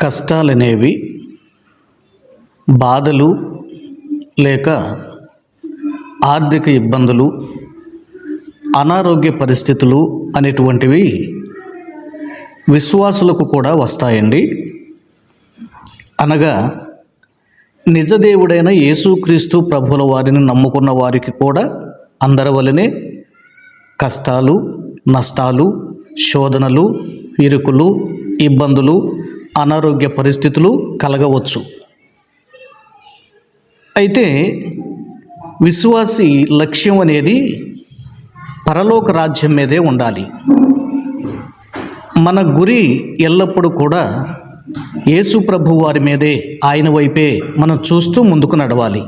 కష్టాలనేవి బాధలు లేక ఆర్థిక ఇబ్బందులు అనారోగ్య పరిస్థితులు అనేటువంటివి విశ్వాసులకు కూడా వస్తాయండి. అనగా నిజదేవుడైన యేసుక్రీస్తు ప్రభుల వారిని నమ్ముకున్న వారికి కూడా అందరి వలనే కష్టాలు నష్టాలు శోధనలు ఇరుకులు ఇబ్బందులు అనారోగ్య పరిస్థితులు కలగవచ్చు. అయితే విశ్వాసి లక్ష్యం అనేది పరలోక రాజ్యం మీదే ఉండాలి. మన గురి ఎల్లప్పుడూ కూడా యేసు ప్రభు వారి మీదే ఆయన వైపే మనం చూస్తూ ముందుకు నడవాలి.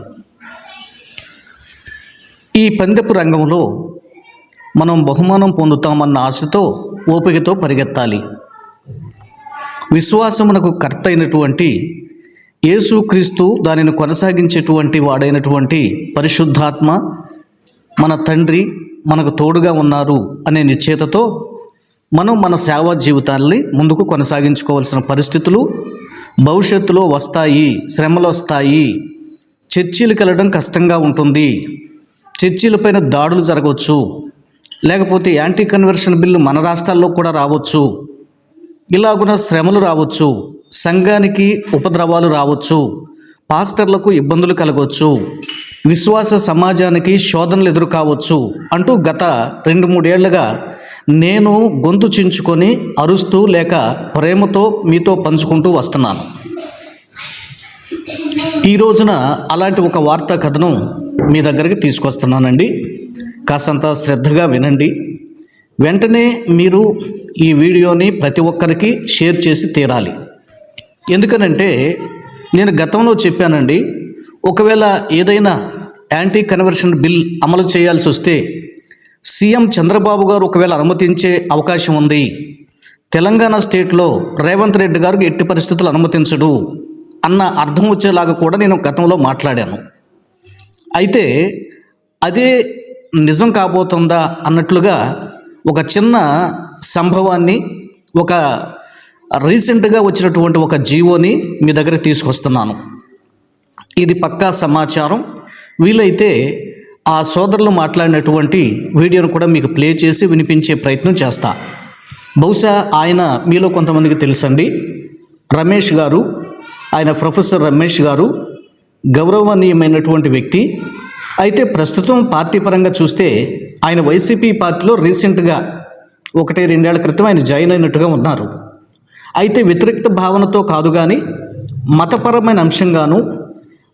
ఈ పందెపు రంగంలో మనం బహుమానం పొందుతామన్న ఆశతో ఓపికతో పరిగెత్తాలి. విశ్వాసమునకు కర్త అయినటువంటి యేసుక్రీస్తు దానిని కొనసాగించేటువంటి వాడైనటువంటి పరిశుద్ధాత్మ మన తండ్రి మనకు తోడుగా ఉన్నారు అనే నిశ్చేతతో మనం మన సేవా జీవితాన్ని ముందుకు కొనసాగించుకోవాల్సిన పరిస్థితులు భవిష్యత్తులో వస్తాయి శ్రమలు వస్తాయి చర్చీలకు వెళ్ళడం కష్టంగా ఉంటుంది చర్చీలపైన దాడులు జరగవచ్చు లేకపోతే యాంటీ కన్వర్షన్ బిల్లు మన రాష్ట్రాల్లో కూడా రావచ్చు. ఇలాగున శ్రమలు రావచ్చు సంఘానికి ఉపద్రవాలు రావచ్చు పాస్టర్లకు ఇబ్బందులు కలగవచ్చు విశ్వాస సమాజానికి శోధనలు ఎదురు కావచ్చు అంటూ గత రెండు మూడేళ్ళుగా నేను గొంతు చించుకొని అరుస్తూ లేక ప్రేమతో మీతో పంచుకుంటూ వస్తున్నాను. ఈ రోజున అలాంటి ఒక వార్తా కథను మీ దగ్గరికి తీసుకొస్తున్నానండి. కాసంత శ్రద్ధగా వినండి. వెంటనే మీరు ఈ వీడియోని ప్రతి ఒక్కరికి షేర్ చేసి తీరాలి. ఎందుకనంటే నేను గతంలో చెప్పానండి ఒకవేళ ఏదైనా యాంటీ కన్వర్షన్ బిల్ అమలు చేయాల్సి వస్తే సీఎం చంద్రబాబు గారు ఒకవేళ అనుమతించే అవకాశం ఉంది తెలంగాణ స్టేట్లో రేవంత్ రెడ్డి గారికి ఎట్టి పరిస్థితులు అనుమతించడు అన్న అర్థం వచ్చేలాగా కూడా నేను గతంలో మాట్లాడాను. అయితే అదే నిజం కాబోతుందా అన్నట్లుగా ఒక చిన్న సంభవాన్ని ఒక రీసెంట్గా వచ్చినటువంటి ఒక జీవోని మీ దగ్గర తీసుకొస్తున్నాను. ఇది పక్కా సమాచారం. వీలైతే ఆ సోదరులు మాట్లాడినటువంటి వీడియోను కూడా మీకు ప్లే చేసి వినిపించే ప్రయత్నం చేస్తా. బహుశా ఆయన మీలో కొంతమందికి తెలుసండి. రమేష్ గారు ఆయన ప్రొఫెసర్ రమేష్ గారు గౌరవనీయమైనటువంటి వ్యక్తి. అయితే ప్రస్తుతం పార్టీ పరంగా చూస్తే ఆయన వైసీపీ పార్టీలో రీసెంట్గా ఒకటి రెండేళ్ళ క్రితం ఆయన జాయిన్ అయినట్టుగా ఉన్నారు. అయితే వ్యతిరేక్త భావనతో కాదు కానీ మతపరమైన అంశంగాను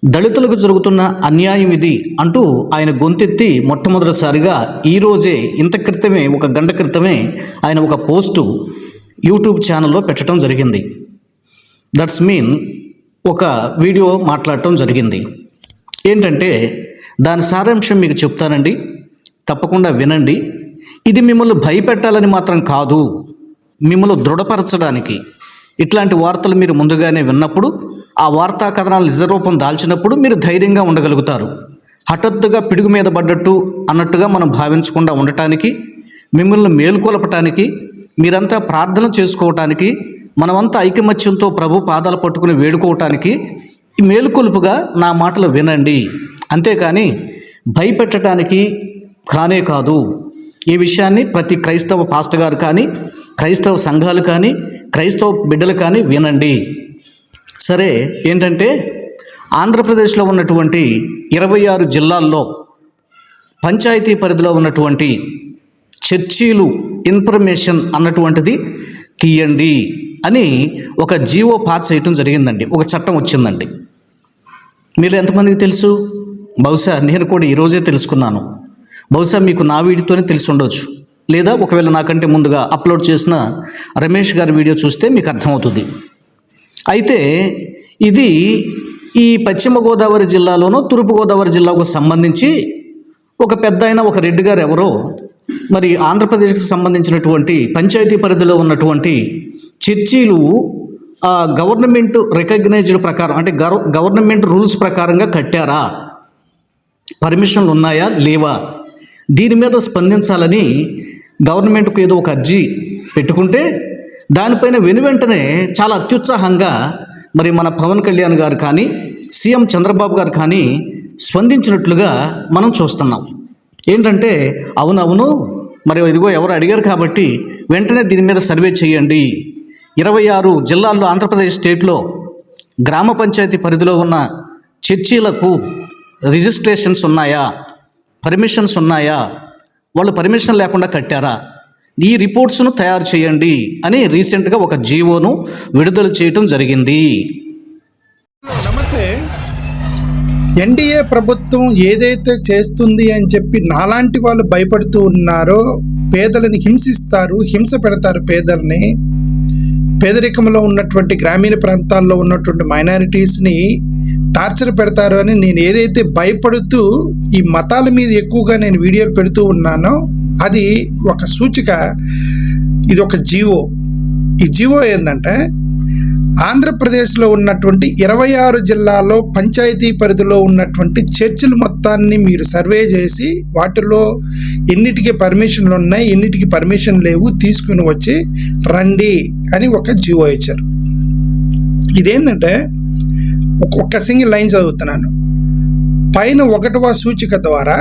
దళితులకు జరుగుతున్న అన్యాయం ఇది అంటూ ఆయన గొంతెత్తి మొట్టమొదటిసారిగా ఈరోజే ఇంత క్రితమే ఒక గంట క్రితమే ఆయన ఒక పోస్టు యూట్యూబ్ ఛానల్లో పెట్టడం జరిగింది. దట్స్ మీన్ ఒక వీడియో మాట్లాడటం జరిగింది. ఏంటంటే దాని సారాంశం మీకు చెప్తానండి. తప్పకుండా వినండి. ఇది మిమ్మల్ని భయపెట్టాలని మాత్రం కాదు. మిమ్మల్ని దృఢపరచడానికి. ఇట్లాంటి వార్తలు మీరు ముందుగానే విన్నప్పుడు ఆ వార్తా కథనాలు నిజరూపం దాల్చినప్పుడు మీరు ధైర్యంగా ఉండగలుగుతారు. హఠాత్తుగా పిడుగు మీద పడ్డట్టు అన్నట్టుగా మనం భావించకుండా ఉండటానికి మిమ్మల్ని మేల్కొలపటానికి మీరంతా ప్రార్థన చేసుకోవటానికి మనమంతా ఐకమత్యంతో ప్రభు పాదాలు పట్టుకుని వేడుకోవటానికి మేలుకొలుపుగా నా మాటలు వినండి. అంతేకాని భయపెట్టడానికి కానే కాదు. ఈ విషయాన్ని ప్రతి క్రైస్తవ పాస్టర్ గారు కానీ క్రైస్తవ సంఘాలు కానీ క్రైస్తవ బిడ్డలు కానీ వినండి. సరే ఏంటంటే ఆంధ్రప్రదేశ్లో ఉన్నటువంటి ఇరవై ఆరు జిల్లాల్లో పంచాయతీ పరిధిలో ఉన్నటువంటి చర్చీలు ఇన్ఫర్మేషన్ అన్నటువంటిది తీయండి అని ఒక జీవో పాస్ చేయటం జరిగిందండి. ఒక చట్టం వచ్చిందండి. మీరు ఎంతమందికి తెలుసు? బహుశా నేను కూడా ఈరోజే తెలుసుకున్నాను. బహుశా మీకు నా వీడియోతోనే తెలిసి ఉండొచ్చు. లేదా ఒకవేళ నాకంటే ముందుగా అప్లోడ్ చేసిన రమేష్ గారి వీడియో చూస్తే మీకు అర్థమవుతుంది. అయితే ఇది ఈ పశ్చిమ గోదావరి జిల్లాలోనూ తూర్పుగోదావరి జిల్లాకు సంబంధించి ఒక పెద్ద అయిన ఒక రెడ్డి గారు ఎవరో మరి ఆంధ్రప్రదేశ్కి సంబంధించినటువంటి పంచాయతీ పరిధిలో ఉన్నటువంటి చర్చీలు ఆ గవర్నమెంట్ రికగ్నైజ్డ్ ప్రకారం అంటే గవర్నమెంట్ రూల్స్ ప్రకారంగా కట్టారా? పర్మిషన్లు ఉన్నాయా? లేవా? దీని మీద స్పందించాలని గవర్నమెంట్కు ఏదో ఒక అర్జీ పెట్టుకుంటే దానిపైన వెను వెంటనే చాలా అత్యుత్సాహంగా మరి మన పవన్ కళ్యాణ్ గారు కానీ సీఎం చంద్రబాబు గారు కానీ స్పందించినట్లుగా మనం చూస్తున్నాం. ఏంటంటే అవునవును మరి ఇదిగో ఎవరు అడిగారు కాబట్టి వెంటనే దీని మీద సర్వే చేయండి. ఇరవై ఆరు జిల్లాల్లో ఆంధ్రప్రదేశ్ స్టేట్లో గ్రామ పంచాయతీ పరిధిలో ఉన్న చర్చీలకు రిజిస్ట్రేషన్స్ ఉన్నాయా? పర్మిషన్స్ ఉన్నాయా? వాళ్ళు పర్మిషన్ లేకుండా కట్టారా? ఈ రిపోర్ట్స్ను తయారు చేయండి అని రీసెంట్గా ఒక జీవోను విడుదల చేయటం జరిగింది. నమస్తే. ఎన్డీఏ ప్రభుత్వం ఏదైతే చేస్తుంది అని చెప్పి నాలాంటి వాళ్ళు భయపడుతూ ఉన్నారో పేదలని హింసిస్తారు హింస పెడతారు పేదల్ని. పేదరికంలో ఉన్నటువంటి గ్రామీణ ప్రాంతాల్లో ఉన్నటువంటి మైనారిటీస్ని టార్చర్ పెడతారు అని నేను ఏదైతే భయపడుతూ ఈ మతాల మీద ఎక్కువగా నేను వీడియోలు పెడుతూ ఉన్నానో అది ఒక సూచిక ఇది ఒక జీవో. ఈ జీవో ఏంటంటే ఆంధ్రప్రదేశ్లో ఉన్నటువంటి ఇరవై ఆరు జిల్లాలో పంచాయతీ పరిధిలో ఉన్నటువంటి చర్చిలు మొత్తాన్ని మీరు సర్వే చేసి వాటిలో ఎన్నిటికి పర్మిషన్లు ఉన్నాయి ఎన్నిటికి పర్మిషన్ లేవు తీసుకుని వచ్చి రండి అని ఒక జీవో ఇచ్చారు. ఇదేంటంటే ఒక్క సింగిల్ లైన్ చదువుతున్నాను. పైన ఒకటవ సూచిక ద్వారా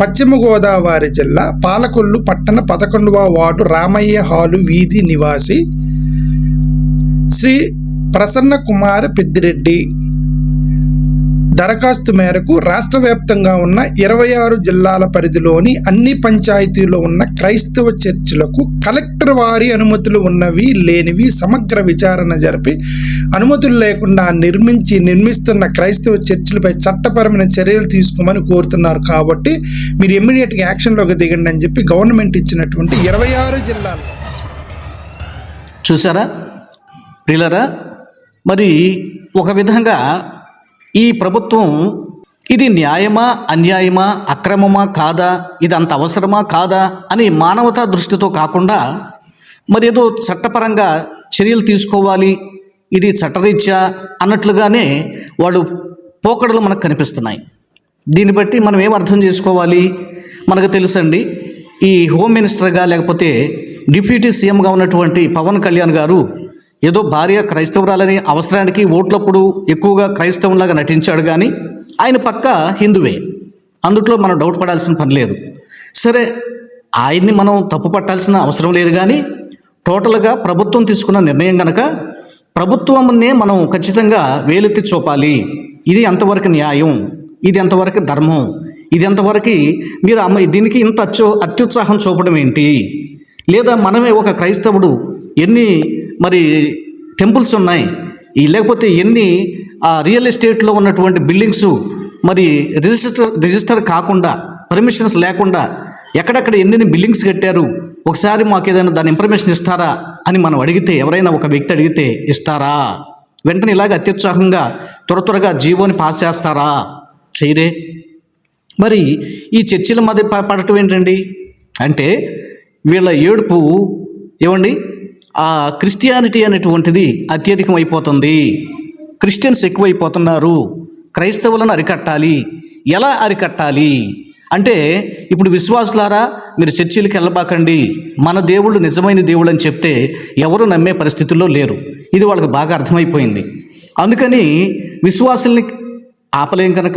పశ్చిమ గోదావరి జిల్లా పాలకొల్లు పట్టణ పదకొండవ వార్డు రామయ్య హాలు వీధి నివాసి శ్రీ ప్రసన్న కుమార్ పెద్దిరెడ్డి. దరఖాస్తు మేరకు రాష్ట్ర వ్యాప్తంగా ఉన్న ఇరవై ఆరు జిల్లాల పరిధిలోని అన్ని పంచాయతీలో ఉన్న క్రైస్తవ చర్చిలకు కలెక్టర్ వారి అనుమతులు ఉన్నవి లేనివి సమగ్ర విచారణ జరిపి అనుమతులు లేకుండా నిర్మించి నిర్మిస్తున్న క్రైస్తవ చర్చిలపై చట్టపరమైన చర్యలు తీసుకోమని కోరుతున్నారు. కాబట్టి మీరు ఇమ్మీడియట్గా యాక్షన్లోకి దిగండి అని చెప్పి గవర్నమెంట్ ఇచ్చినటువంటి ఇరవై ఆరు జిల్లాలు. చూసారా ప్రిలరా మరి ఒక విధంగా ఈ ప్రభుత్వం ఇది న్యాయమా అన్యాయమా అక్రమమా కాదా ఇది అంత అవసరమా కాదా అని మానవతా దృష్టితో కాకుండా మరి ఏదో చట్టపరంగా చర్యలు తీసుకోవాలి ఇది చట్టరీత్యా అన్నట్లుగానే వాళ్ళు పోకడలు మనకు కనిపిస్తున్నాయి. దీన్ని బట్టి మనం ఏం అర్థం చేసుకోవాలి? మనకు తెలుసండి ఈ హోమ్ మినిస్టర్గా లేకపోతే డిప్యూటీ సీఎంగా ఉన్నటువంటి పవన్ కళ్యాణ్ గారు ఏదో భార్య క్రైస్తవురాలని అవసరానికి ఓట్లప్పుడు ఎక్కువగా క్రైస్తవంలాగా నటించాడు కానీ ఆయన పక్క హిందువే. అందుట్లో మనం డౌట్ పడాల్సిన పని లేదు. సరే ఆయన్ని మనం తప్పు పట్టాల్సిన అవసరం లేదు కానీ టోటల్గా ప్రభుత్వం తీసుకున్న నిర్ణయం కనుక ప్రభుత్వంనే మనం ఖచ్చితంగా వేలెత్తి చూపాలి. ఇది ఎంతవరకు న్యాయం? ఇది ఎంతవరకు ధర్మం? ఇది ఎంతవరకు మీరు అమ్మ దీనికి ఇంత అత్యు అత్యుత్సాహం చూపడం ఏంటి? లేదా మనమే ఒక క్రైస్తవుడు ఎన్ని మరి టెంపుల్స్ ఉన్నాయి. ఈ లేకపోతే ఎన్ని ఆ రియల్ ఎస్టేట్లో ఉన్నటువంటి బిల్డింగ్స్ మరి రిజిస్టర్ రిజిస్టర్ కాకుండా పర్మిషన్స్ లేకుండా ఎక్కడెక్కడ ఎన్ని బిల్డింగ్స్ కట్టారు? ఒకసారి మాకు ఏదైనా దాని ఇన్ఫర్మేషన్ ఇస్తారా? అని మనం అడిగితే ఎవరైనా ఒక వ్యక్తి అడిగితే ఇస్తారా? వెంటనే ఇలాగ అత్యుత్సాహంగా త్వర త్వరగా జీవోని పాస్ చేస్తారా? చేయరే. మరి ఈ చర్చిల మధ్య ప- పడటం ఏంటండి? అంటే వీళ్ళ ఏడుపు ఏమండి? ఆ క్రిస్టియానిటీ అనేటువంటిది అత్యధికం అయిపోతుంది క్రిస్టియన్స్ ఎక్కువైపోతున్నారు. క్రైస్తవులను అరికట్టాలి. ఎలా అరికట్టాలి? అంటే ఇప్పుడు విశ్వాసులారా మీరు చర్చిలకు వెళ్ళబాకండి. మన దేవుళ్ళు నిజమైన దేవుళ్ళు అని చెప్తే ఎవరు నమ్మే పరిస్థితుల్లో లేరు. ఇది వాళ్ళకి బాగా అర్థమైపోయింది. అందుకని విశ్వాసుల్ని ఆపలేం కనుక?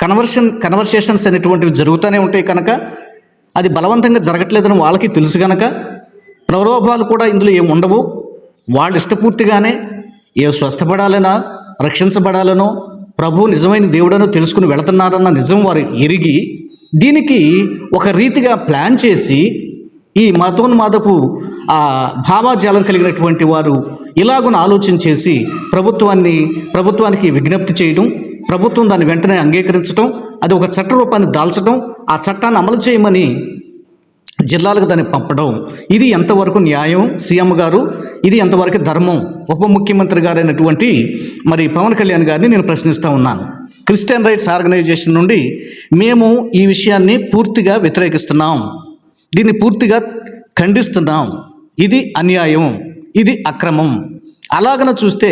కన్వర్షన్ కన్వర్సేషన్స్ అనేటువంటివి జరుగుతూనే ఉంటాయి కనుక? అది బలవంతంగా జరగట్లేదని వాళ్ళకి తెలుసు కనుక? ప్రలోభాలు కూడా ఇందులో ఏమి ఉండవు. వాళ్ళు ఇష్టపూర్తిగానే ఏ స్వస్థపడాలనో రక్షించబడాలనో ప్రభు నిజమైన దేవుడనో తెలుసుకుని వెళుతున్నారన్న నిజం వారు ఎరిగి దీనికి ఒక రీతిగా ప్లాన్ చేసి ఈ మతోన్మాదపు ఆ భావాజాలం కలిగినటువంటి వారు ఇలాగున ఆలోచన చేసి ప్రభుత్వాన్ని ప్రభుత్వానికి విజ్ఞప్తి చేయడం ప్రభుత్వం దాన్ని వెంటనే అంగీకరించడం అది ఒక చట్ట రూపాన్ని దాల్చడం ఆ చట్టాన్ని అమలు చేయమని జిల్లాలకు దాన్ని పంపడం. ఇది ఎంతవరకు న్యాయం? సీఎం గారు ఇది ఎంతవరకు ధర్మం? ఉప ముఖ్యమంత్రి గారైనటువంటి మరి పవన్ కళ్యాణ్ గారిని నేను ప్రశ్నిస్తూ ఉన్నాను. క్రిస్టియన్ రైట్స్ ఆర్గనైజేషన్ నుండి మేము ఈ విషయాన్ని పూర్తిగా వ్యతిరేకిస్తున్నాం. దీన్ని పూర్తిగా ఖండిస్తున్నాం. ఇది అన్యాయం. ఇది అక్రమం. అలాగన చూస్తే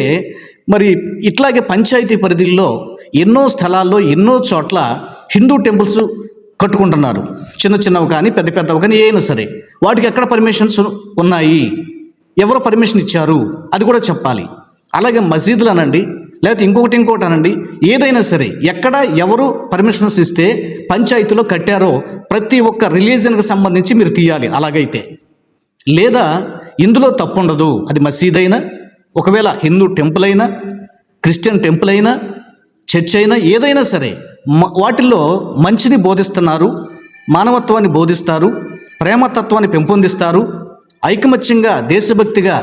మరి ఇట్లాగే పంచాయతీ పరిధిల్లో ఎన్నో స్థలాల్లో ఎన్నో చోట్ల హిందూ టెంపుల్స్ కట్టుకుంటున్నారు. చిన్న చిన్నవి కానీ పెద్ద పెద్దవి కానీ ఏమైనా సరే. వాటికి ఎక్కడ పర్మిషన్స్ ఉన్నాయి? ఎవరు పర్మిషన్ ఇచ్చారు? అది కూడా చెప్పాలి. అలాగే మసీదులు అనండి లేకపోతే ఇంకొకటి ఇంకొకటి అనండి. ఏదైనా సరే ఎక్కడ ఎవరు పర్మిషన్స్ ఇస్తే పంచాయతీలో కట్టారో ప్రతి ఒక్క రిలీజన్కి సంబంధించి మీరు తీయాలి అలాగైతే. లేదా ఇందులో తప్పు ఉండదు అది మసీద్ అయినా ఒకవేళ హిందూ టెంపుల్ అయినా క్రిస్టియన్ టెంపుల్ అయినా చర్చ్ అయినా ఏదైనా సరే. వాటిల్లో మంచిని బోధిస్తున్నారు మానవత్వాన్ని బోధిస్తారు ప్రేమతత్వాన్ని పెంపొందిస్తారు ఐకమత్యంగా దేశభక్తిగా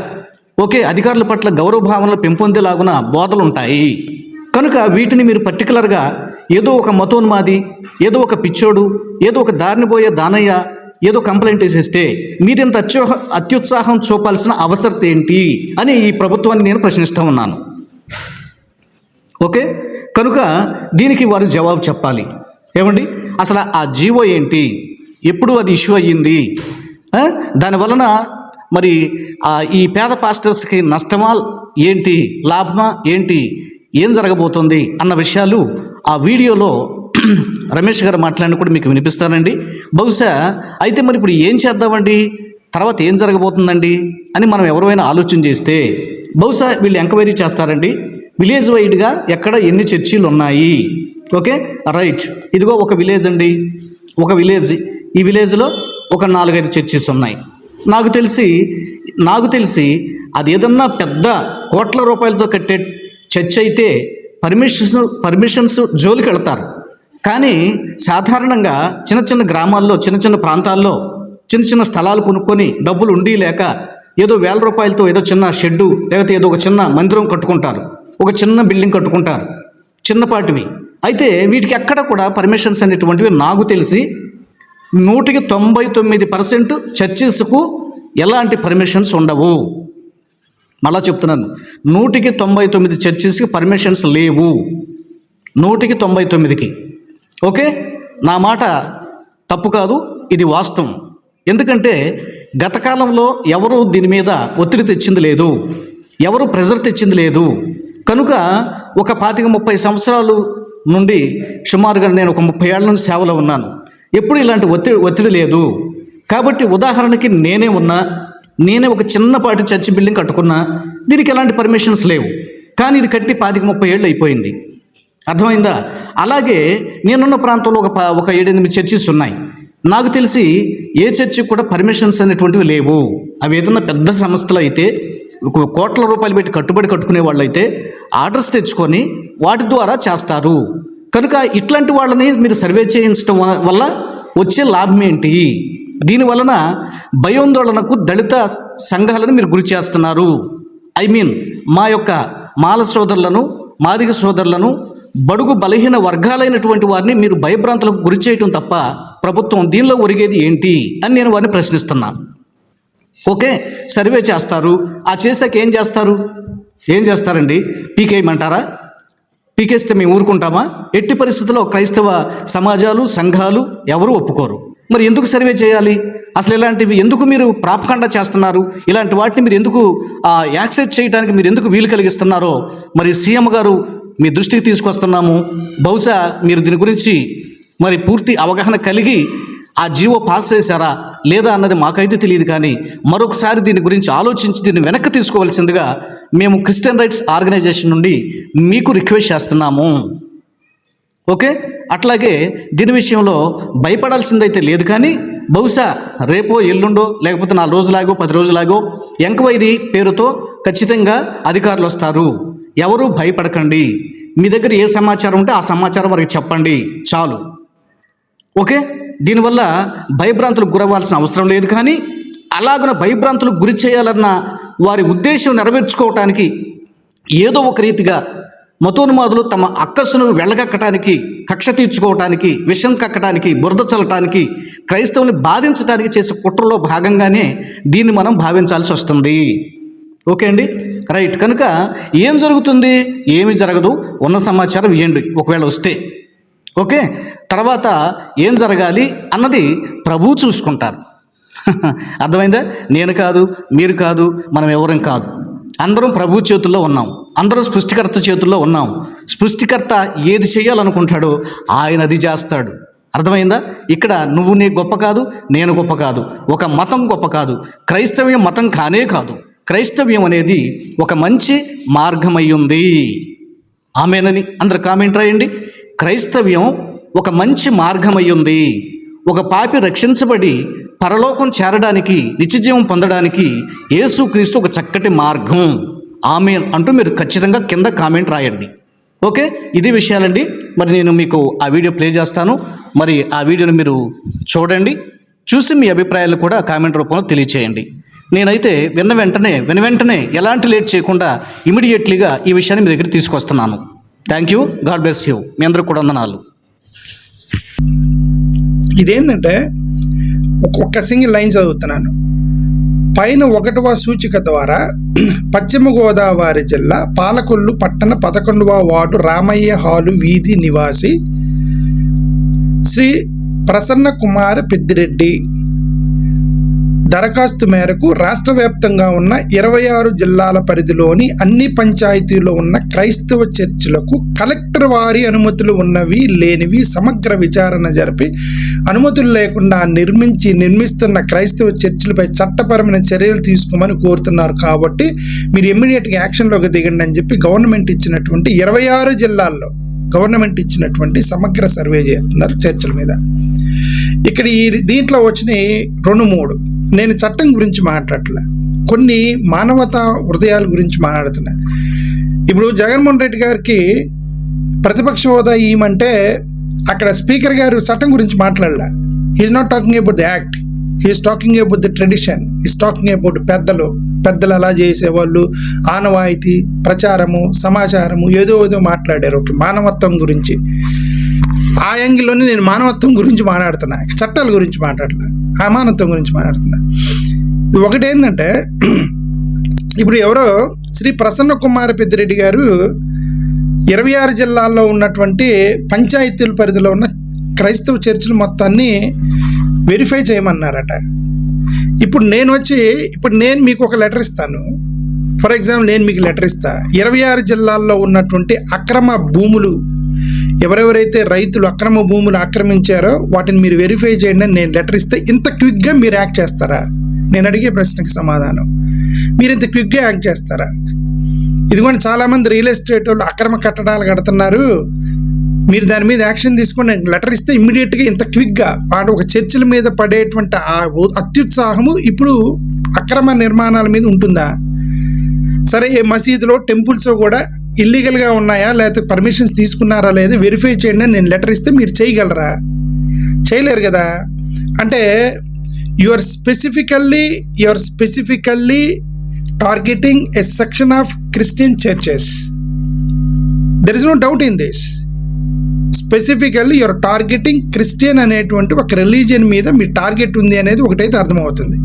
ఒకే అధికారుల పట్ల గౌరవ భావనలు పెంపొందేలాగున బోధలు ఉంటాయి కనుక వీటిని మీరు పర్టికులర్గా ఏదో ఒక మతోన్మాది ఏదో ఒక పిచ్చోడు ఏదో ఒక దారిని పోయే దానయ్య ఏదో కంప్లైంట్ వేసేస్తే మీరింత అత్యోహ అత్యుత్సాహం చూపాల్సిన అవసరం ఏంటి? అని ఈ ప్రభుత్వాన్ని నేను ప్రశ్నిస్తూ ఉన్నాను. ఓకే? కనుక దీనికి వారు జవాబు చెప్పాలి. ఏమండి? అసలు ఆ జీవో ఏంటి? ఎప్పుడు అది ఇష్యూ అయ్యింది? దానివలన దాని వలన మరి ఈ పేద పాస్టర్స్కి నష్టమా ఏంటి? లాభమా ఏంటి? ఏం జరగబోతుంది అన్న విషయాలు ఆ వీడియోలో రమేష్ గారు మాట్లాడిన కూడా మీకు వినిపిస్తానండి. బహుశా అయితే మరి ఇప్పుడు ఏం చేద్దామండి? తర్వాత ఏం జరగబోతుందండి? అని మనం ఎవరైనా ఆలోచన చేస్తే బహుశా వీళ్ళు ఎంక్వైరీ చేస్తారండి. విలేజ్ వైడ్గా ఎక్కడ ఎన్ని చర్చీలు ఉన్నాయి ఓకే రైట్. ఇదిగో ఒక విలేజ్ అండి. ఒక విలేజ్. ఈ విలేజ్లో ఒక నాలుగైదు చర్చీస్ ఉన్నాయి. నాకు తెలిసి నాకు తెలిసి అది ఏదన్నా పెద్ద కోట్ల రూపాయలతో కట్టే చర్చ్ అయితే పర్మిషన్స్ పర్మిషన్స్ జోలికి వెళ్తారు. కానీ సాధారణంగా చిన్న చిన్న గ్రామాల్లో చిన్న చిన్న ప్రాంతాల్లో చిన్న చిన్న స్థలాలు కొనుక్కొని డబ్బులు ఉండి లేక ఏదో వేల రూపాయలతో ఏదో చిన్న షెడ్డు లేకపోతే ఏదో ఒక చిన్న మందిరం కట్టుకుంటారు. ఒక చిన్న బిల్డింగ్ కట్టుకుంటారు. చిన్నపాటివి అయితే వీటికి ఎక్కడ కూడా పర్మిషన్స్ అనేటువంటివి నాకు తెలిసి నూటికి తొంభై తొమ్మిది పర్సెంట్ చర్చెస్కు ఎలాంటి పర్మిషన్స్ ఉండవు. మళ్ళా చెప్తున్నాను. నూటికి తొంభై తొమ్మిది చర్చెస్కి పర్మిషన్స్ లేవు. నూటికి తొంభై తొమ్మిదికి. ఓకే? నా మాట తప్పు కాదు ఇది వాస్తవం. ఎందుకంటే గతకాలంలో ఎవరు దీని మీద ఒత్తిడి తెచ్చింది లేదు. ఎవరు ప్రెజర్ తెచ్చింది లేదు. కనుక ఒక పాతిక ముప్పై సంవత్సరాలు నుండి సుమారుగా నేను ఒక ముప్పై ఏళ్ళ నుంచి సేవలో ఉన్నాను. ఎప్పుడు ఇలాంటి ఒత్తిడి ఒత్తిడి లేదు. కాబట్టి ఉదాహరణకి నేనే ఉన్నా నేనే ఒక చిన్నపాటి చర్చి బిల్డింగ్ కట్టుకున్నా దీనికి ఎలాంటి పర్మిషన్స్ లేవు. కానీ ఇది కట్టి పాతిక ముప్పై ఏళ్ళు అయిపోయింది. అర్థమైందా? అలాగే నేనున్న ప్రాంతంలో ఒక ఒక ఏడెనిమిది చర్చిస్ ఉన్నాయి. నాకు తెలిసి ఏ చర్చికి కూడా పర్మిషన్స్ అనేటువంటివి లేవు. అవి ఏదన్నా పెద్ద సంస్థలు అయితే కోట్ల రూపాయలు పెట్టి కట్టుబడి కట్టుకునే వాళ్ళైతే ఆర్డర్స్ తెచ్చుకొని వాటి ద్వారా చేస్తారు. కనుక ఇట్లాంటి వాళ్ళని మీరు సర్వే చేయించడం వల్ల వచ్చే లాభం ఏంటి? దీని వలన భయోందోళనకు దళిత సంఘాలను మీరు గురి చేస్తున్నారు. ఐ మీన్ మా యొక్క మాల సోదరులను మాదిగ సోదరులను బడుగు బలహీన వర్గాలైనటువంటి వారిని మీరు భయభ్రాంతులకు గురి చేయటం తప్ప ప్రభుత్వం దీనిలో ఒరిగేది ఏంటి అని నేను వారిని ప్రశ్నిస్తున్నాను. ఓకే సర్వే చేస్తారు. ఆ చేసాక ఏం చేస్తారు? ఏం చేస్తారండి? పీకేయమంటారా పీకేస్తే మేము ఊరుకుంటామా? ఎట్టి పరిస్థితుల్లో క్రైస్తవ సమాజాలు సంఘాలు ఎవరు ఒప్పుకోరు. మరి ఎందుకు సర్వే చేయాలి? అసలు ఇలాంటివి ఎందుకు మీరు ప్రాపకాండ చేస్తున్నారు? ఇలాంటి వాటిని మీరు ఎందుకు యాక్సెస్ చేయడానికి మీరు ఎందుకు వీలు కలిగిస్తున్నారో మరి సీఎం గారు మీ దృష్టికి తీసుకొస్తున్నాము. బహుశా మీరు దీని గురించి మరి పూర్తి అవగాహన కలిగి ఆ జీవో పాస్ చేశారా లేదా అన్నది మాకైతే తెలియదు కానీ మరొకసారి దీని గురించి ఆలోచించి దీన్ని వెనక్కి తీసుకోవాల్సిందిగా మేము క్రిస్టియన్ రైట్స్ ఆర్గనైజేషన్ నుండి మీకు రిక్వెస్ట్ చేస్తున్నాము. ఓకే? అట్లాగే దీని విషయంలో భయపడాల్సిందైతే లేదు కానీ బహుశా రేపో ఎల్లుండో లేకపోతే నాలుగు రోజులాగో పది రోజులాగో ఎంక్వైరీ పేరుతో ఖచ్చితంగా అధికారులు వస్తారు. ఎవరు భయపడకండి. మీ దగ్గర ఏ సమాచారం ఉంటే ఆ సమాచారం వారికి చెప్పండి. చాలు. ఓకే? దీనివల్ల భయభ్రాంతులకు గురవ్వాల్సిన అవసరం లేదు. కానీ అలాగున భయభ్రాంతులకు గురి చేయాలన్న వారి ఉద్దేశం నెరవేర్చుకోవటానికి ఏదో ఒక రీతిగా మతోన్మాదులు తమ అక్కస్సును వెళ్ళగక్కటానికి కక్ష తీర్చుకోవటానికి విషం కక్కటానికి బురద చల్లటానికి క్రైస్తవుని బాధించడానికి చేసే కుట్రలో భాగంగానే దీన్ని మనం భావించాల్సి వస్తుంది. ఓకే అండి? రైట్. కనుక ఏం జరుగుతుంది? ఏమి జరగదు? ఉన్న సమాచారం ఇవ్వండి ఒకవేళ వస్తే. ఓకే? తర్వాత ఏం జరగాలి అన్నది ప్రభువు చూసుకుంటారు. అర్థమైందా? నేను కాదు మీరు కాదు మనం ఎవరం కాదు. అందరం ప్రభు చేతుల్లో ఉన్నాం. అందరం సృష్టికర్త చేతుల్లో ఉన్నాం. సృష్టికర్త ఏది చేయాలనుకుంటాడో ఆయన అది చేస్తాడు. అర్థమైందా? ఇక్కడ నువ్వు నీ గొప్ప కాదు నేను గొప్ప కాదు. ఒక మతం గొప్ప కాదు. క్రైస్తవ్యం మతం కానే కాదు. క్రైస్తవ్యం అనేది ఒక మంచి మార్గమై ఉంది. ఆమెనని అందరు కామెంట్ రాయండి. క్రైస్తవ్యం ఒక మంచి మార్గమై ఉంది ఒక పాపి రక్షించబడి పరలోకం చేరడానికి నిత్యజీవం పొందడానికి యేసుక్రీస్తు ఒక చక్కటి మార్గం. ఆమె అంటూ మీరు ఖచ్చితంగా కింద కామెంట్ రాయండి. ఓకే? ఇది విషయాలండి. మరి నేను మీకు ఆ వీడియో ప్లే చేస్తాను. మరి ఆ వీడియోని మీరు చూడండి. చూసి మీ అభిప్రాయాలు కూడా కామెంట్ రూపంలో తెలియచేయండి. నేనైతే విన్న వెంటనే విన్న వెంటనే ఎలాంటి లేట్ చేయకుండా ఇమీడియట్లీగా ఈ విషయాన్ని మీ దగ్గర తీసుకొస్తున్నాను. Thank you God bless you మీ అందరికి కూడా వందనాలు. ఇదేంటంటే ఒక- ఒక్క సింగిల్ లైన్ చదువుతున్నాను. పైన ఒకటవ సూచిక ద్వారా పశ్చిమ గోదావరి జిల్లా పాలకొల్లు పట్టణ పదకొండవ వార్డు రామయ్య హాలు వీధి నివాసి శ్రీ ప్రసన్న కుమార్ పెద్దిరెడ్డి. దరఖాస్తు మేరకు రాష్ట్ర వ్యాప్తంగా ఉన్న ఇరవై ఆరు జిల్లాల పరిధిలోని అన్ని పంచాయతీల్లో ఉన్న క్రైస్తవ చర్చిలకు కలెక్టర్ వారి అనుమతులు ఉన్నవి లేనివి సమగ్ర విచారణ జరిపి అనుమతులు లేకుండా నిర్మించి నిర్మిస్తున్న క్రైస్తవ చర్చిలపై చట్టపరమైన చర్యలు తీసుకోమని కోరుతున్నారు కాబట్టి మీరు ఇమ్మీడియట్గా యాక్షన్లోకి దిగండి అని చెప్పి గవర్నమెంట్ ఇచ్చినటువంటి ఇరవై ఆరు జిల్లాల్లో గవర్నమెంట్ ఇచ్చినటువంటి సమగ్ర సర్వే చేస్తున్నారు చర్చల మీద. ఇక్కడ ఈ దీంట్లో వచ్చినాయి రెండు మూడు. నేను చట్టం గురించి మాట్లాడలే కొన్ని మానవతా హృదయాల గురించి మాట్లాడుతున్నా. ఇప్పుడు జగన్మోహన్ రెడ్డి గారికి ప్రతిపక్ష హోదా ఇవ్వమంటే అక్కడ స్పీకర్ గారు చట్టం గురించి మాట్లాడలే. He is not talking about the act is talking about the tradition is talking about పెద్దలు. పెద్దలు అలా చేసేవాళ్ళు. ఆనవాయితీ ప్రచారము సమాచారము ఏదో ఏదో మాట్లాడారు. ఒక మానవత్వం గురించి. ఆ యాంగిల్లోనే నేను మానవత్వం గురించి మాట్లాడుతున్నా. చట్టాల గురించి మాట్లాడలే అమానత్వం గురించి మాట్లాడుతున్నా. ఒకటి ఏంటంటే ఇప్పుడు ఎవరో శ్రీ ప్రసన్న కుమార్ పెద్దిరెడ్డి గారు ఇరవై ఆరు జిల్లాల్లో ఉన్నటువంటి పంచాయతీల పరిధిలో ఉన్న క్రైస్తవ చర్చిల మొత్తాన్ని వెరిఫై చేయమన్నారట. ఇప్పుడు నేను వచ్చి ఇప్పుడు నేను మీకు ఒక లెటర్ ఇస్తాను. ఫర్ ఎగ్జాంపుల్ నేను మీకు లెటర్ ఇస్తా. ఇరవై ఆరు జిల్లాల్లో ఉన్నటువంటి అక్రమ భూములు ఎవరెవరైతే రైతులు అక్రమ భూములు ఆక్రమించారో వాటిని మీరు వెరిఫై చేయండి అని నేను లెటర్ ఇస్తే ఇంత క్విక్గా మీరు యాక్ట్ చేస్తారా? నేను అడిగే ప్రశ్నకి సమాధానం. మీరు ఇంత క్విక్గా యాక్ట్ చేస్తారా? ఇదిగోండి చాలామంది రియల్ ఎస్టేట్ వాళ్ళు అక్రమ కట్టడాలు కడుతున్నారు. మీరు దాని మీద యాక్షన్ తీసుకొని లెటర్ ఇస్తే ఇమ్మీడియట్గా ఇంత క్విక్గా వాడు ఒక చర్చిల మీద పడేటువంటి ఆ అత్యుత్సాహము ఇప్పుడు అక్రమ నిర్మాణాల మీద ఉంటుందా? సరే ఏ మసీదులో టెంపుల్స్ కూడా ఇల్లీగల్గా ఉన్నాయా? లేకపోతే పర్మిషన్స్ తీసుకున్నారా? లేదా వెరిఫై చేయండి నేను లెటర్ ఇస్తే మీరు చేయగలరా? చేయలేరు కదా? అంటే your specifically your specifically targeting a section of Christian churches there is no doubt in this specifically your targeting Christian అనేటువంటి ఒక రిలీజియన్ మీద మీ టార్గెట్ ఉంది అనేది ఒకటైతే అర్థమవుతుంది.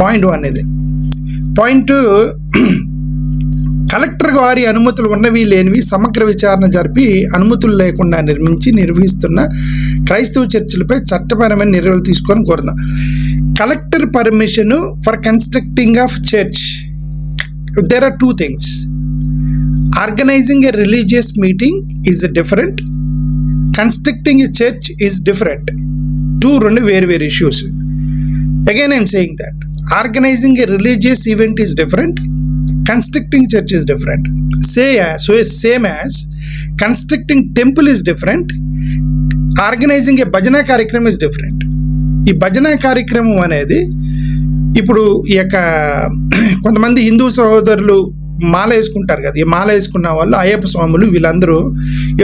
పాయింట్ వన్ ఇది. పాయింట్ టూ కలెక్టర్ వారి అనుమతులు ఉన్నవి లేనివి సమగ్ర విచారణ జరిపి అనుమతులు లేకుండా నిర్మించి నిర్వహిస్తున్న క్రైస్తవ చర్చిలపై చట్టపరమైన చర్యలు తీసుకొని కోరుదాం collector permission for constructing of church. There are two things organizing a religious meeting is different constructing a church is different two రెండు వేరు వేరు issues again I'm saying that organizing a religious event is different constructing church is different say so is same as constructing temple is different organizing a భజన కార్యక్రమం is different ఈ భజన కార్యక్రమం అనేది ఇప్పుడు ఈ యొక్క కొంతమంది హిందూ సహోదరులు మాల వేసుకుంటారు కదా ఈ మాల వేసుకున్న వాళ్ళు అయ్యప్ప స్వాములు వీళ్ళందరూ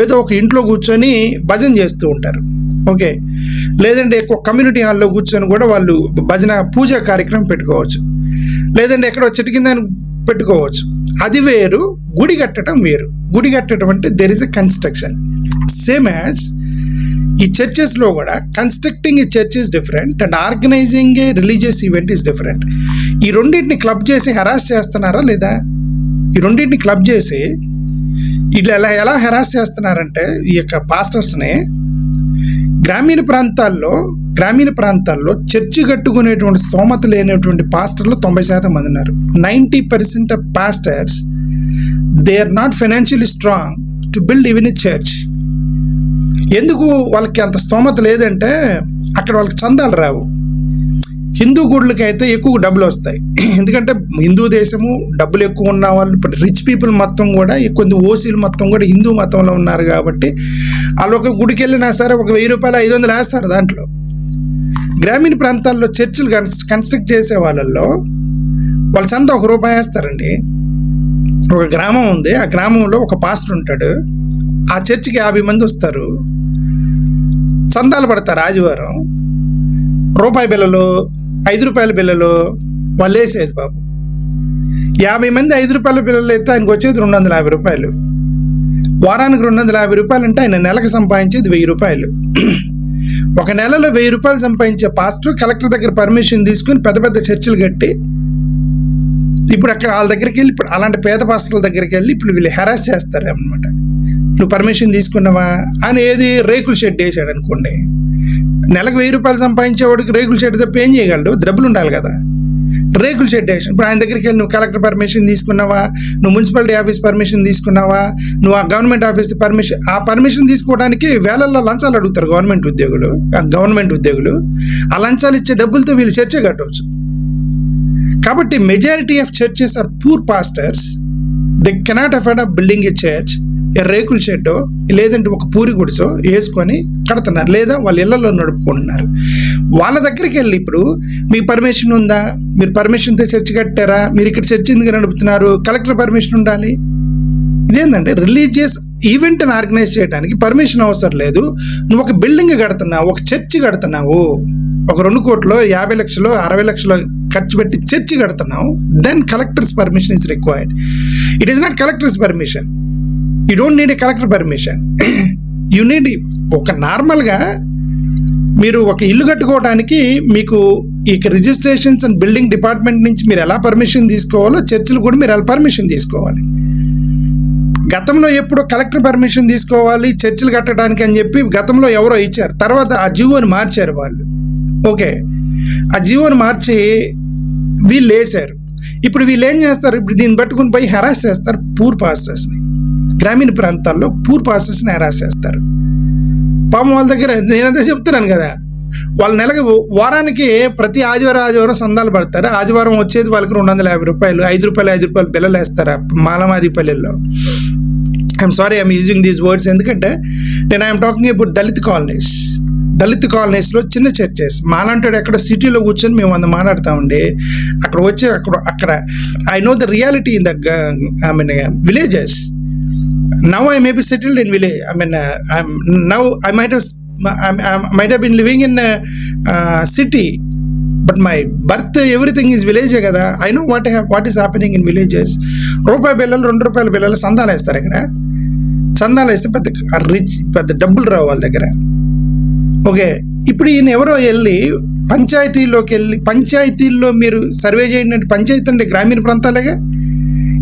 ఏదో ఒక ఇంట్లో కూర్చొని భజన చేస్తూ ఉంటారు. ఓకే? లేదంటే ఎక్కువ కమ్యూనిటీ హాల్లో కూర్చొని కూడా వాళ్ళు భజన పూజ కార్యక్రమం పెట్టుకోవచ్చు. లేదంటే ఎక్కడో చెట్టు కింద పెట్టుకోవచ్చు. అది వేరు గుడి కట్టడం వేరు. గుడి కట్టడం అంటే there is a construction same as ఈ చర్చెస్లో కూడా కన్స్ట్రక్టింగ్ ఈ church different and organizing a religious event is different ఈ రెండింటిని క్లబ్ చేసి హెరాస్ చేస్తున్నారా లేదా? ఈ రెండింటిని క్లబ్ చేసి ఇట్లా ఎలా ఎలా హెరాస్ చేస్తున్నారంటే ఈ యొక్క పాస్టర్స్ని గ్రామీణ ప్రాంతాల్లో గ్రామీణ ప్రాంతాల్లో చర్చి కట్టుకునేటువంటి స్తోమత లేనటువంటి పాస్టర్లు తొంభై శాతం మంది ఉన్నారు. Ninety percent of pastors they are not financially strong to build even a church ఎందుకు వాళ్ళకి అంత స్తోమత లేదంటే అక్కడ వాళ్ళకి చందాలు రావు. హిందూ గుడులకి అయితే ఎక్కువ డబ్బులు వస్తాయి. ఎందుకంటే హిందూ దేశము డబ్బులు ఎక్కువ ఉన్న వాళ్ళు ఇప్పుడు రిచ్ పీపుల్ మొత్తం కూడా కొంత ఓసీలు మొత్తం కూడా హిందూ మతంలో ఉన్నారు కాబట్టి వాళ్ళు ఒక గుడికి వెళ్ళినా సరే ఒక వెయ్యి రూపాయలు ఐదు వందలు వేస్తారు దాంట్లో. గ్రామీణ ప్రాంతాల్లో చర్చిలు కన్స్- కన్స్ట్రక్ట్ చేసే వాళ్ళల్లో వాళ్ళ చంద ఒక రూపాయి వేస్తారండి. ఒక గ్రామం ఉంది ఆ గ్రామంలో ఒక పాస్టర్ ఉంటాడు. ఆ చర్చికి యాభై మంది వస్తారు. చందాలు పడతారు ఆదివారం రూపాయి బిళ్ళలు ఐదు రూపాయల బిళ్ళలు వాళ్ళు వేసేది బాబు యాభై మంది ఐదు రూపాయల బిళ్ళలు అయితే ఆయనకు వచ్చేది రెండు వందల యాభై రూపాయలు. వారానికి రెండు వందల యాభై రూపాయలు అంటే ఆయన నెలకు సంపాదించేది వెయ్యి రూపాయలు. ఒక నెలలో వెయ్యి రూపాయలు సంపాదించే పాస్టర్ కలెక్టర్ దగ్గర పర్మిషన్ తీసుకుని పెద్ద పెద్ద చర్చలు కట్టి ఇప్పుడు అక్కడ వాళ్ళ దగ్గరికి వెళ్ళి ఇప్పుడు అలాంటి పేద పాస్టర్ల దగ్గరికి వెళ్ళి ఇప్పుడు వీళ్ళు హెరాస్ చేస్తారు అనమాట నువ్వు పర్మిషన్ తీసుకున్నావా అని ఏది రేకుల షెడ్ వేసాడు అనుకోండి. నెలకు వెయ్యి రూపాయలు సంపాదించేవాడికి రేకుల షెడ్ తప్ప ఏం చేయగలడు? డబ్బులు ఉండాలి కదా. రేకుల షెడ్ వేసాడు ఇప్పుడు ఆయన దగ్గరికి వెళ్ళి నువ్వు కలెక్టర్ పర్మిషన్ తీసుకున్నావా? నువ్వు మున్సిపాలిటీ ఆఫీస్ పర్మిషన్ తీసుకున్నావా? నువ్వు ఆ గవర్నమెంట్ ఆఫీస్ పర్మిషన్ ఆ పర్మిషన్ తీసుకోవడానికి వేలల్లో లంచాలు అడుగుతారు గవర్నమెంట్ ఉద్యోగులు ఆ గవర్నమెంట్ ఉద్యోగులు. ఆ లంచాలు ఇచ్చే డబ్బులతో వీళ్ళు చర్చ కట్టవచ్చు. కాబట్టి majority of churches are poor pastors they cannot afford of building a church రేకుల షెడ్డో లేదంటే ఒక పూరి గుడిసో వేసుకొని కడుతున్నారు. లేదా వాళ్ళ ఇళ్ళలో నడుపుకుంటున్నారు. వాళ్ళ దగ్గరికి వెళ్ళి ఇప్పుడు మీ పర్మిషన్ ఉందా? మీరు పర్మిషన్తో చర్చి కట్టారా? మీరు ఇక్కడ చర్చ్ ఎందుకు నడుపుతున్నారు? కలెక్టర్ పర్మిషన్ ఉండాలి? ఇదేంటంటే రిలీజియస్ ఈవెంట్ని ఆర్గనైజ్ చేయడానికి పర్మిషన్ అవసరం లేదు. నువ్వు ఒక బిల్డింగ్ కడుతున్నావు ఒక చర్చి కడుతున్నావు ఒక రెండు కోట్లు యాభై లక్షలు అరవై లక్షలు ఖర్చు పెట్టి church కడుతున్నావు then collectors permission is required it is not collectors permission you don't need a collector permission you need ఒక నార్మల్గా మీరు ఒక ఇల్లు కట్టుకోవడానికి మీకు ఈ రిజిస్ట్రేషన్స్ అండ్ బిల్డింగ్ డిపార్ట్మెంట్ నుంచి మీరు ఎలా పర్మిషన్ తీసుకోవాలో చర్చిలు కూడా మీరు ఎలా పర్మిషన్ తీసుకోవాలి. గతంలో ఎప్పుడు కలెక్టర్ పర్మిషన్ తీసుకోవాలి చర్చిలు కట్టడానికి అని చెప్పి గతంలో ఎవరో ఇచ్చారు. తర్వాత ఆ జీవోని మార్చారు వాళ్ళు. ఓకే. ఆ జీవోని మార్చి వీళ్ళు వేశారు. ఇప్పుడు వీళ్ళు ఏం చేస్తారు? ఇప్పుడు దీన్ని పట్టుకుని పోయి హెరాస్ చేస్తారు పూర్ పాస్టర్స్ని. గ్రామీణ ప్రాంతాల్లో పూర్ పాస్టర్స్ని హెరాస్ చేస్తారు. పాపం వాళ్ళ దగ్గర నేనంతా చెప్తున్నాను కదా. వాళ్ళ నెలకు వారానికి ప్రతి ఆదివారం ఆదివారం సందాలు పడతారు. ఆదివారం వచ్చేది వాళ్ళకి రెండు వందల యాభై రూపాయలు ఐదు రూపాయలు ఐదు రూపాయలు బిల్లలు వేస్తారు మాలమాది పల్లెల్లో. I'm sorry I'm using these words ఎందుకంటే నేను ఐఎమ్ టాకింగ్ ఇప్పుడు దళిత్ కాలనీస్. దళిత్ కాలనీస్లో చిన్న చర్చెస్. మాలాంటాడు ఎక్కడ సిటీలో కూర్చొని మేము వంద మాట్లాడుతామండి అక్కడ వచ్చి అక్కడ అక్కడ I know the reality in the I mean villages now I may be settled in village I mean, uh, I'm now I might have I, I might have been living in a uh, city, but my birth everything is village కదా. I know what what is happening in villages రూపాయి బిల్లలు రెండు రూపాయల బిల్లలు సందాలు వేస్తారు ఇక్కడ. సందాలు వేస్తే పెద్ద రిచ్ పెద్ద డబ్బులు రావు వాళ్ళ దగ్గర. ఓకే ఇప్పుడు ఈయన ఎవరో వెళ్ళి పంచాయతీలోకి వెళ్ళి పంచాయతీల్లో మీరు సర్వే చేయండి పంచాయతీ అంటే గ్రామీణ ప్రాంతాలేగా?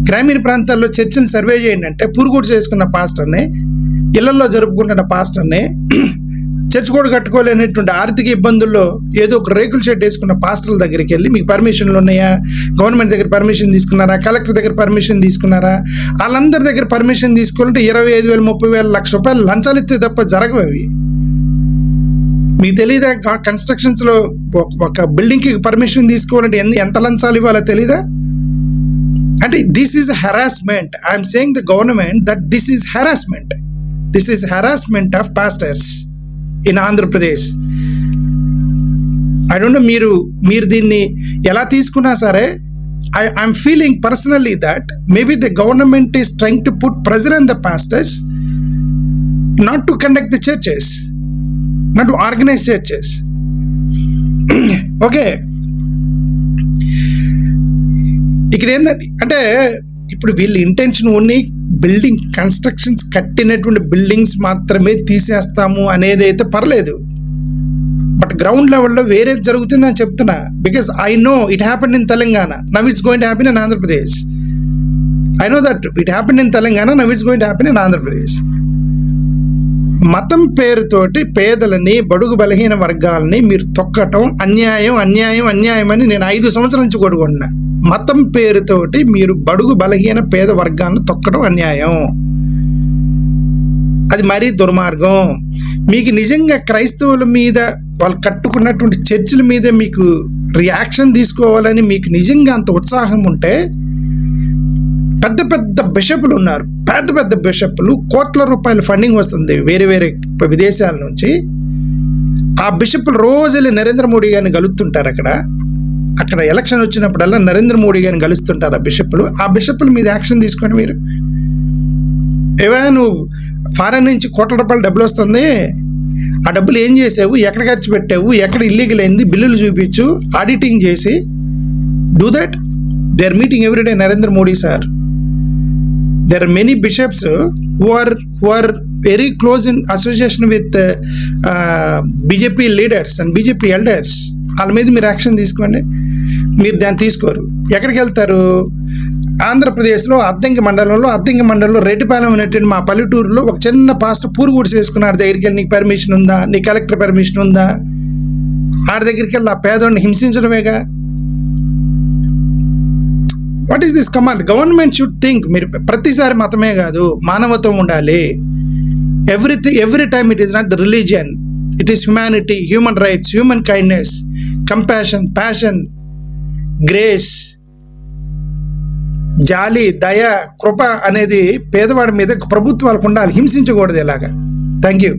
గ్రామీణ ప్రాంతాల్లో చర్చిని సర్వే చేయండి అంటే పురుగుడు చేసుకున్న పాస్టర్ని ఇళ్ళలో జరుపుకుంటున్న పాస్టర్ని చర్చ్ కూడా కట్టుకోలేనటువంటి ఆర్థిక ఇబ్బందుల్లో ఏదో ఒక రేకుల షెడ్ వేసుకున్న పాస్టర్ల దగ్గరికి వెళ్ళి మీకు పర్మిషన్లు ఉన్నాయా? గవర్నమెంట్ దగ్గర పర్మిషన్ తీసుకున్నారా? కలెక్టర్ దగ్గర పర్మిషన్ తీసుకున్నారా? వాళ్ళందరి దగ్గర పర్మిషన్ తీసుకోవాలంటే ఇరవై ఐదు వేలు ముప్పై వేల లక్ష రూపాయలు లంచాలు ఇస్తే తప్ప జరగవు అవి. మీకు తెలియదా కన్స్ట్రక్షన్స్లో ఒక బిల్డింగ్కి పర్మిషన్ తీసుకోవాలంటే ఎంత లంచాలు ఇవ్వాలో తెలీదా? అంటే this is harassment I'm saying the government that this is harassment this is harassment of pastors in Andhra Pradesh I don't know మీరు మీరు దీన్ని ఎలా తీసుకున్నా సరే I I'm feeling personally that maybe the government is trying to put pressure on the pastors not to conduct the churches not to organize churches okay ఇక్కడ ఏంటంటే అంటే ఇప్పుడు వీళ్ళ ఇంటెన్షన్ ఓన్లీ బిల్డింగ్ కన్స్ట్రక్షన్స్ కట్టినటువంటి బిల్డింగ్స్ మాత్రమే తీసేస్తాము అనేది అయితే పర్లేదు. బట్ గ్రౌండ్ లెవెల్లో వేరే అని చెప్తున్నా. Because I know it happen in Telangana now it's going to happen in Andhra Pradesh I know that it happen in Telangana now it's going to happen in Andhra Pradesh మతం పేరుతోటి పేదలని బడుగు బలహీన వర్గాలని మీరు తొక్కటం అన్యాయం అన్యాయం అన్యాయం అని నేను ఐదు సంవత్సరాల నుంచి కొడుకుంటున్నా మతం పేరుతోటి మీరు బడుగు బలహీన పేద వర్గాలను తొక్కడం అన్యాయం. అది మరీ దుర్మార్గం. మీకు నిజంగా క్రైస్తవుల మీద వాళ్ళు కట్టుకున్నటువంటి చర్చిల మీద మీకు రియాక్షన్ తీసుకోవాలని మీకు నిజంగా అంత ఉత్సాహం ఉంటే పెద్ద పెద్ద బిషప్లు ఉన్నారు. పెద్ద పెద్ద బిషప్లు కోట్ల రూపాయల ఫండింగ్ వస్తుంది వేరే వేరే విదేశాల నుంచి. ఆ బిషప్లు రోజు వెళ్ళి నరేంద్ర మోడీ గారిని కలుస్తుంటారు అక్కడ. అక్కడ ఎలక్షన్ వచ్చినప్పుడల్లా నరేంద్ర మోడీ గారిని కలుస్తుంటారు ఆ బిషప్లు. ఆ బిషప్ల మీద యాక్షన్ తీసుకోండి మీరు. ఏవైనా నువ్వు ఫారెన్ నుంచి కోట్ల రూపాయలు డబ్బులు వస్తుంది. ఆ డబ్బులు ఏం చేసావు? ఎక్కడ ఖర్చు పెట్టావు? ఎక్కడ ఇల్లీగల్ అయింది? బిల్లులు చూపించు ఆడిటింగ్ చేసి do that they are meeting everyday Narendra Modi sir there are many bishops uh, who are who are very close in association with uh, uh, BJP leaders and BJP elders వాళ్ళ మీద మీరు action తీసుకోండి. మీరు దాన్ని తీసుకోరు. ఎక్కడికి వెళ్తారు? ఆంధ్రప్రదేశ్లో అద్దంకి మండలంలో అద్దంకి మండలంలో రెడ్డిపాలెం అనేటువంటి మా పల్లెటూరులో ఒక చిన్న పాస్టర్ పూరు కూడా చేసుకున్నాడు దగ్గరికి వెళ్ళి నీకు పర్మిషన్ ఉందా? నీ కలెక్టర్ పర్మిషన్ ఉందా? ఆడి దగ్గరికి వెళ్ళి ఆ పేదోడిని హింసించడమేగా? What is this command government should think మీరు ప్రతిసారి మతమే కాదు మానవత్వం ఉండాలి. Everything every time it is not religion it is humanity human rights human kindness compassion passion grace జాలి దయ కృప అనేది పేదవాడి మీద ప్రభుత్వాలకు ఉండాలి. హింసించకూడదు ఇలాగా. Thank you